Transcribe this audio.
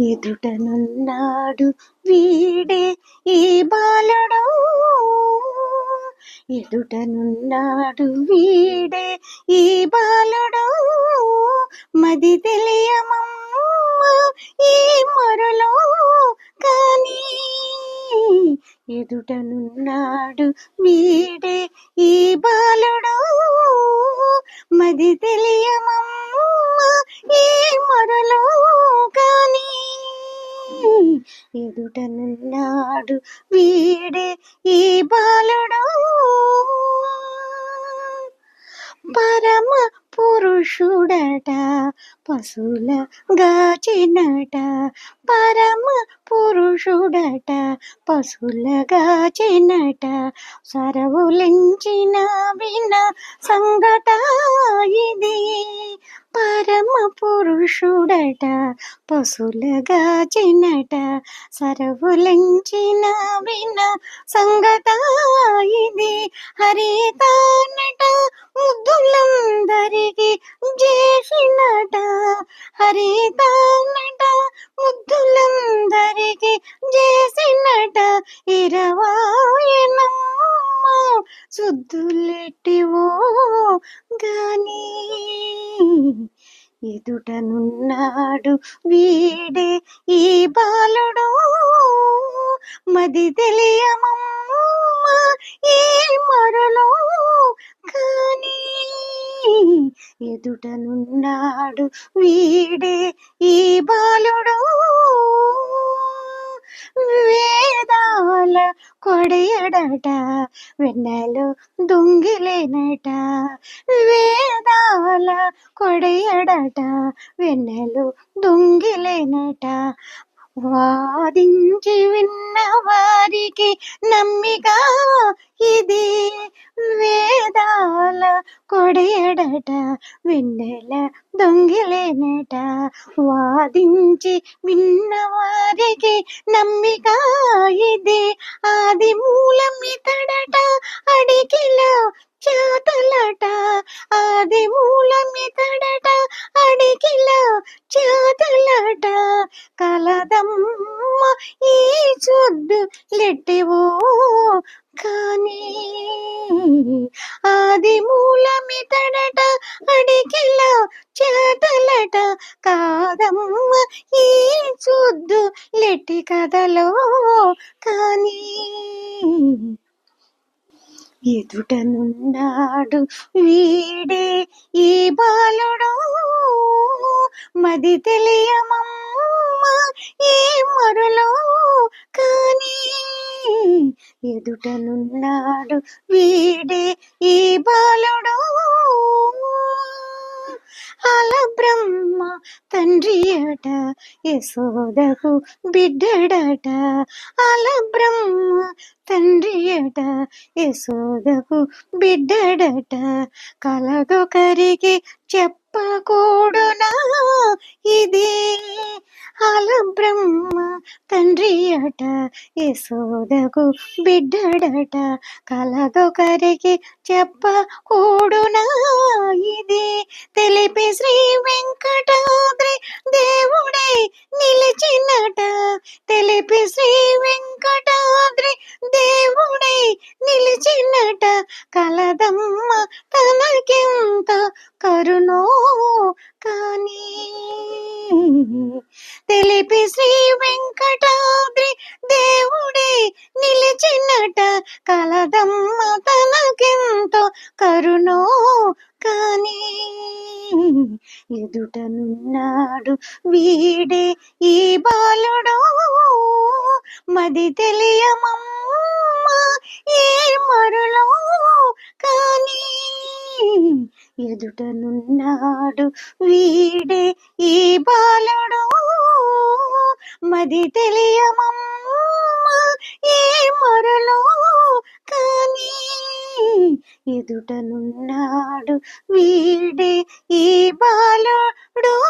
ఎదుటనున్నాడు వీడే ఈ బాలుడు. ఎదుటనున్నాడు వీడే ఈ బాలుడు. మది తెలియమమ్మ ఈ మరలో కానీ. ఎదుటనున్నాడు వీడే ఈ బాలుడు. మది తెలియమమ్మ ఎదుటనున్నాడు వీడే ఈ బాలుడు పరమ పురుషుడట పశుల గాచినట పరమ పురుషుడట పశుల గాచినట సరవులించిన విన సంగట ఇది పరమ పురుషుడట పశులగా చిన్నట సరవులంచిన విన సంగత ఇది హరితానట ముద్దులందరికి చేసినట హరితానట ముద్దులందరికి చేసినట ఇరవాయనమ్మ శుద్ధులెట్టివో గాని ఎదుటనున్నాడు వీడే ఈ బాలుడు. మది తెలియమమ్మ ఈ మరలో కానీ ఎదుటనున్నాడు వీడే ఈ బాలుడు. వేదాల కొడయడట వెన్నెలు దొంగిలేనట. వేదాల కొడయడట వెన్నెలు దొంగిలేనట. వాదించి విన్న వారికి నమ్మిక వాదించి విన్నవారికి నమ్మిక ఇది ఆది మూలం ఇతడట అడిగిల చేతలట. ఆది మూలం ఇతడట అడిగిల చేతలట. కలదమ్మ ఈ చూద్దు లెట్టివో కానీ ఆది మూలమితడట అడిగిల చేతలట కాదమ్మ ఈ చూద్దు లెట్టి కథలో కానీ. ఎదుటనున్నాడు వీడే ఈ బాలుడు. మది తెలియమమ్మ ఈ మరులో కానీ. ఎదుటనున్నాడు వీడే ఈ బాలుడు. అల బ్రహ్మ తండ్రి అట యశోదకు బిడ్డడట. అల బ్రహ్మ తండ్రి అట యశోదకు బిడ్డడట. కలగొకరికి చెప్పకూడునా ఇది? అల బ్రహ్మ తండ్రి అట యశోదకు బిడ్డడట. కలదొకరికి చెప్పకూడునా ఇది. తెలిపి శ్రీ వెంకటాద్రి దేవుడే నిలిచినట. తెలిపి శ్రీ వెంకటాద్రి దేవుడే నిలిచినట. కలదమ్మ తనకింత కరుణో కానీ తెలిపి శ్రీ వెంకటాద్రి దేవుడే నిలిచినట. కలదమ్మ తనకెంతో కరుణో కానీ ఎదుటనున్నాడు వీడే ఈ బాలుడో. మది తెలియమమ్మ ఎదుటనున్నాడు. వీడే ఈ బాలుడు. మది తెలియమమ్మ ఏ మరలో? కానీ ఎదుటనున్నాడు. వీడే ఈ బాలుడు.